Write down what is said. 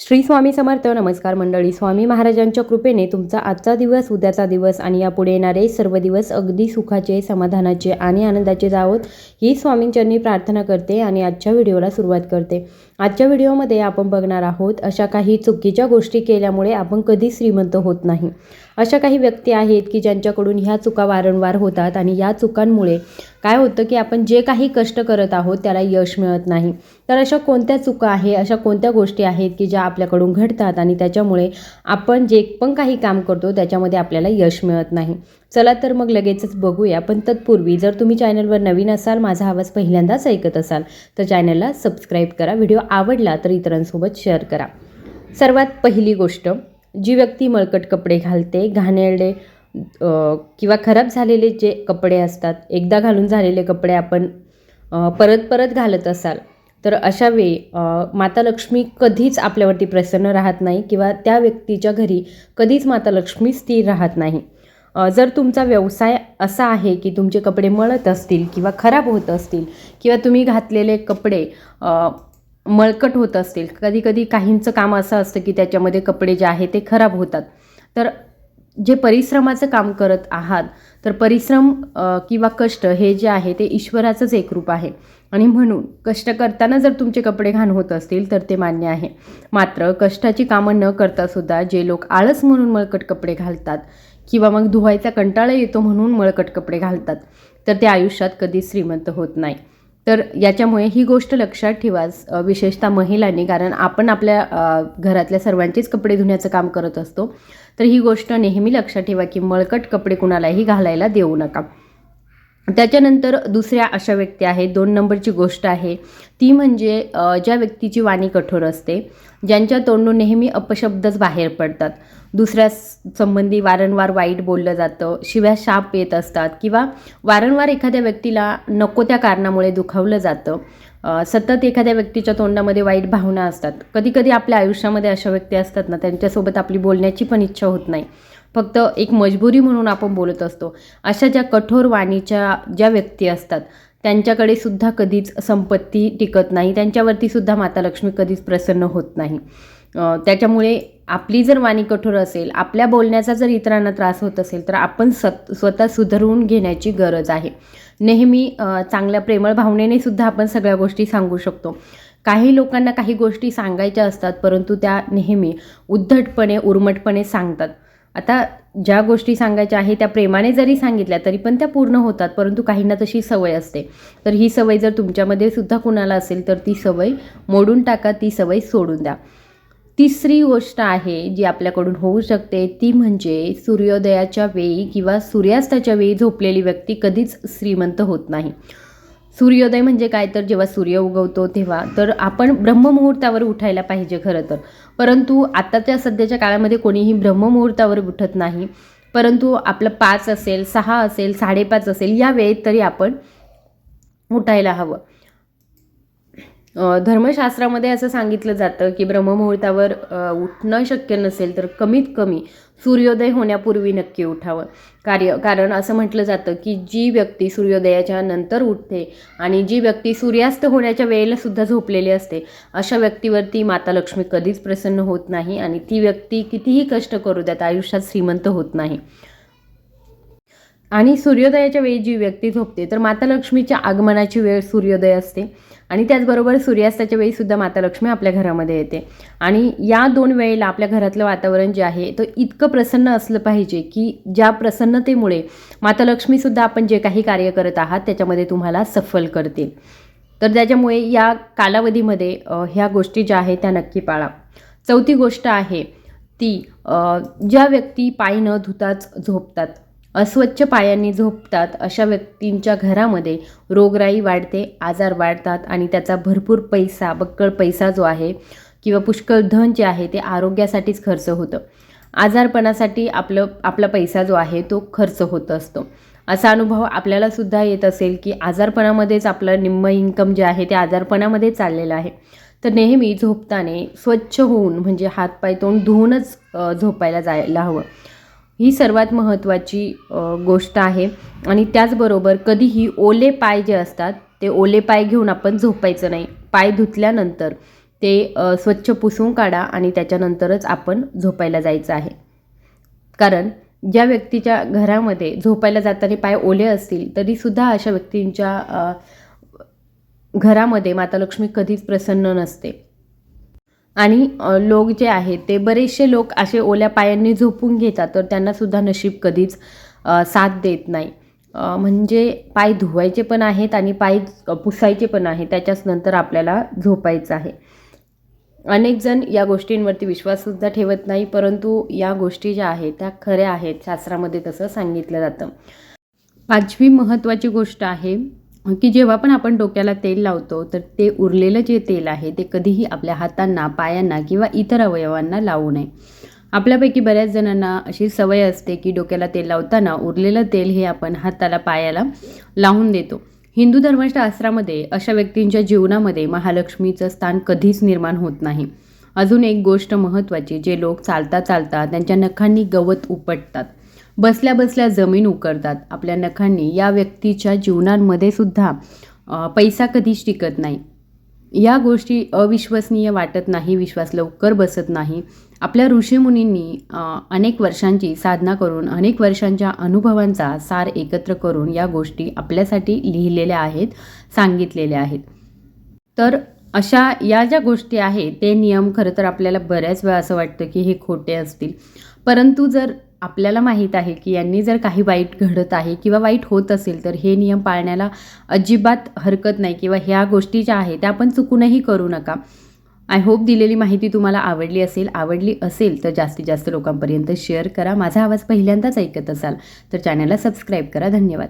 श्री स्वामी समर्थ. नमस्कार मंडळी. स्वामी महाराजांच्या कृपेने तुमचा आजचा दिवस उद्याचा दिवस आणि यापुढे येणारे सर्व दिवस अगदी सुखाचे समाधानाचे आणि आनंदाचे जावोत. ही स्वामींचरणी प्रार्थना करते आणि आजच्या व्हिडिओला सुरुवात करते. आजच्या व्हिडिओमध्ये आपण बघणार आहोत अशा काही चुकीच्या गोष्टी केल्यामुळे आपण कधी श्रीमंत होत नाही. अशा काही व्यक्ती आहेत की ज्यांच्याकडून ह्या चुका वारंवार होतात आणि या चुकांमुळे काय होतं की आपण जे काही कष्ट करत आहोत त्याला यश मिळत नाही. तर अशा कोणत्या चुका आहे अशा कोणत्या गोष्टी आहेत की ज्या आपल्याकडून घडतात आणि त्याच्यामुळे आपण जे पण काही काम करतो त्याच्यामध्ये आपल्याला यश मिळत नाही? चला तर मग लगेचच बघूया. पण तत्पूर्वी जर तुम्ही चॅनलवर नवीन असाल माझा आवाज पहिल्यांदाच ऐकत असाल तर चॅनलला सबस्क्राईब करा. व्हिडिओ आवडला तर इतरांसोबत शेअर करा. सर्वात पहिली गोष्ट जी व्यक्ती मळकट कपडे घालते घाणेरडे किंवा खराब झालेले जे कपडे असतात एकदा घालून झालेले कपडे आपण परत परत घालत असाल तर अशा वेळी माता लक्ष्मी कधीच आपल्यावरती प्रसन्न राहत नाही किंवा त्या व्यक्तीच्या घरी कधीच माता लक्ष्मी स्थिर राहत नाही. जर तुमचा व्यवसाय असा आहे की तुमचे कपडे मळत असतील किंवा खराब होत असतील किंवा तुम्ही घातलेले कपडे मळकट होत असतील कधी कधी काहींचं काम असं असतं की त्याच्यामध्ये कपडे जे आहे ते खराब होतात तर जे परिश्रमाचं काम करत आहात तर परिश्रम किंवा कष्ट हे जे आहे ते ईश्वराचंच एक रूप आहे. आणि म्हणून कष्ट करताना जर तुमचे कपडे घाण होत असतील तर ते मान्य आहे. मात्र कष्टाची कामं न करता सुद्धा जे लोक आळस म्हणून मळकट कपडे घालतात किंवा मग धुवायचा कंटाळा येतो म्हणून मळकट कपडे घालतात तर ते आयुष्यात कधी श्रीमंत होत नाही. तर याच्यामुळे ही गोष्ट लक्षात ठेवा विशेषतः महिलांनी. कारण आपण आपल्या घरातल्या सर्वांचेच कपडे धुण्याचं काम करत असतो. तर ही गोष्ट नेहमी लक्षात ठेवा की मळकट कपडे कुणालाही घालायला देऊ नका. त्याच्यानंतर दुसऱ्या अशा व्यक्ती आहेत दोन नंबरची गोष्ट आहे. ती म्हणजे ज्या व्यक्तीची वाणी कठोर असते ज्यांच्या तोंडून नेहमी अपशब्दच बाहेर पडतात. दुसऱ्या संबंधी वारंवार वाईट बोललं जातं शिव्या शाप येत असतात किंवा वारंवार एखाद्या व्यक्तीला नको त्या कारणामुळे दुखावलं जातं. सतत एखाद्या व्यक्तीच्या तोंडामध्ये वाईट भावना असतात. कधीकधी आपल्या आयुष्यामध्ये अशा व्यक्ती असतात ना त्यांच्यासोबत आपली बोलण्याची पण इच्छा होत नाही. फक्त एक मजबुरी म्हणून आपण बोलत असतो. अशा ज्या कठोर वाणीच्या ज्या व्यक्ती असतात त्यांच्याकडे सुद्धा कधीच संपत्ती टिकत नाही. त्यांच्यावरती सुद्धा माता लक्ष्मी कधीच प्रसन्न होत नाही. त्याच्यामुळे आपली जर वाणी कठोर असेल आपल्या बोलण्याचा जर इतरांना त्रास होत असेल तर आपण सत स्वतः सुधारून घेण्याची गरज आहे. नेहमी चांगल्या प्रेमळ भावनेने सुद्धा आपण सगळ्या गोष्टी सांगू शकतो. काही लोकांना काही गोष्टी सांगायच्या असतात परंतु त्या नेहमी उद्धटपणे उर्मटपणे सांगतात. आता ज्या गोष्टी सांगायच्या आहे त्या प्रेमाने जरी सांगितल्या तरी पण त्या पूर्ण होतात परंतु काहींना तशी सवय असते. तर ही सवय जर तुमच्यामध्ये सुद्धा कुणाला असेल तर ती सवय मोडून टाका ती सवय सोडून द्या. तिसरी गोष्ट आहे जी आपल्याकडून होऊ शकते ती म्हणजे सूर्योदयाच्या वेळी किंवा सूर्यास्ताच्या वेळी झोपलेली व्यक्ती कधीच श्रीमंत होत नाही. सूर्योदय म्हणजे काय? तर जेव्हा सूर्य उगवतो तेव्हा. तर आपण ब्रह्ममुहूर्तावर उठायला पाहिजे खरं तर. परंतु आताच्या सध्याच्या काळामध्ये कोणीही ब्रह्ममुहूर्तावर उठत नाही. परंतु आपलं पाच असेल सहा असेल साडेपाच असेल या वेळेत तरी आपण उठायला हवं. धर्मशास्त्रामध्ये असं सांगितलं जातं की ब्रह्ममुहूर्तावर उठणं शक्य नसेल तर कमीत कमी सूर्योदय होण्यापूर्वी नक्की उठावं. कार्य कारण असं म्हटलं जातं की जी व्यक्ती सूर्योदयाच्या नंतर उठते आणि जी व्यक्ती सूर्यास्त होण्याच्या वेळेला सुद्धा झोपलेली असते अशा व्यक्तीवरती माता लक्ष्मी कधीच प्रसन्न होत नाही आणि ती व्यक्ती कितीही कष्ट करू द्यात आयुष्यात श्रीमंत होत नाही. आणि सूर्योदयाच्या वेळी जी व्यक्ती झोपते तर माता लक्ष्मीच्या आगमनाची वेळ सूर्योदय असते. आणि त्याचबरोबर सूर्यास्ताच्या वेळीसुद्धा माता लक्ष्मी आपल्या घरामध्ये येते. आणि या दोन वेळेला आपल्या घरातलं वातावरण जे आहे तो इतकं प्रसन्न असलं पाहिजे की ज्या प्रसन्नतेमुळे माता लक्ष्मीसुद्धा आपण जे काही कार्य करत आहात त्याच्यामध्ये तुम्हाला सफल करतील. तर त्याच्यामुळे या कालावधीमध्ये ह्या गोष्टी ज्या आहेत त्या नक्की पाळा. चौथी गोष्ट आहे ती ज्या व्यक्ती पाय न धुताच झोपतात अस्वच्छ पायांनी झोपतात अशा व्यक्तींच्या घरामध्ये रोगराई वाढते आजार वाढतात आणि त्याचा भरपूर पैसा बक्कळ पैसा जो आहे किंवा पुष्कळ धन जे आहे ते आरोग्यासाठीच खर्च होतं. आजारपणासाठी आपलं आपला पैसा जो आहे तो खर्च होत असतो. असा अनुभव आपल्याला सुद्धा येत असेल की आजारपणामध्येच आपलं निम्म इन्कम जे आहे ते आजारपणामध्ये चाललेलं आहे. तर नेहमी झोपताना स्वच्छ होऊन म्हणजे हातपाय तोंड धुवूनच झोपायला जायला हवं. ही सर्वात महत्त्वाची गोष्ट आहे. आणि त्याचबरोबर कधीही ओले पाय जे असतात ते ओले पाय घेऊन आपण झोपायचं नाही. पाय धुतल्यानंतर ते स्वच्छ पुसून काढा आणि त्याच्यानंतरच आपण झोपायला जायचं आहे. कारण ज्या व्यक्तीच्या घरामध्ये झोपायला जाताना पाय ओले असतील तरीसुद्धा अशा व्यक्तींच्या घरामध्ये माता लक्ष्मी कधीच प्रसन्न नसते. आणि लोक जे आहेत ते बरेचसे लोक असे ओल्या पायांनी झोपून घेतात तर त्यांनासुद्धा नशीब कधीच साथ देत नाही. म्हणजे पाय धुवायचे पण आहेत आणि पाय पुसायचे पण आहे त्याच्याच नंतर आपल्याला झोपायचं आहे. अनेक जण या गोष्टींवरती विश्वाससुद्धा ठेवत नाही परंतु या गोष्टी ज्या आहेत त्या खऱ्या आहेत शास्त्रामध्ये तसं सांगितलं जातं. पाचवी महत्त्वाची गोष्ट आहे की जेव्हा पण आपण डोक्याला तेल लावतो तर ते उरलेलं जे तेल आहे ते कधीही आपल्या हातांना पायांना किंवा इतर अवयवांना लावू नये. आपल्यापैकी बऱ्याच जणांना अशी सवय असते की डोक्याला तेल लावताना उरलेलं तेल हे आपण हाताला पायाला लावून देतो. हिंदू धर्मशास्त्रामध्ये अशा व्यक्तींच्या जीवनामध्ये महालक्ष्मीचं स्थान कधीच निर्माण होत नाही. अजून एक गोष्ट महत्त्वाची जे लोक चालता चालता त्यांच्या नखांनी गवत उपटतात. बसल्या बसल्या जमीन उकरतात. आपल्या नखांनी या व्यक्तीच्या जीवनांमध्ये सुद्धा पैसा कधीच टिकत नाही. या गोष्टी अविश्वसनीय वाटत नाही विश्वास लवकर बसत नाही. आपल्या ऋषीमुनींनी अनेक वर्षांची साधना करून अनेक वर्षांच्या अनुभवांचा सार एकत्र करून या गोष्टी आपल्यासाठी लिहिलेल्या आहेत सांगितलेल्या आहेत. तर अशा या ज्या गोष्टी आहेत ते नियम खरं तर आपल्याला बऱ्याच वेळा असं वाटतं की हे खोटे असतील. परंतु जर आपल्याला माहीत आहे की यांनी जर काही वाईट घडत आहे किंवा वाईट होत असेल तर हे नियम पाळण्याला अजिबात हरकत नाही किंवा ह्या गोष्टी ज्या आहेत त्या आपण चुकूनही करू नका. आय होप दिलेली माहिती तुम्हाला आवडली असेल आवडली असेल तर जास्तीत जास्त लोकांपर्यंत शेअर करा. माझा आवाज पहिल्यांदाच ऐकत असाल तर चॅनलला सबस्क्राईब करा. धन्यवाद.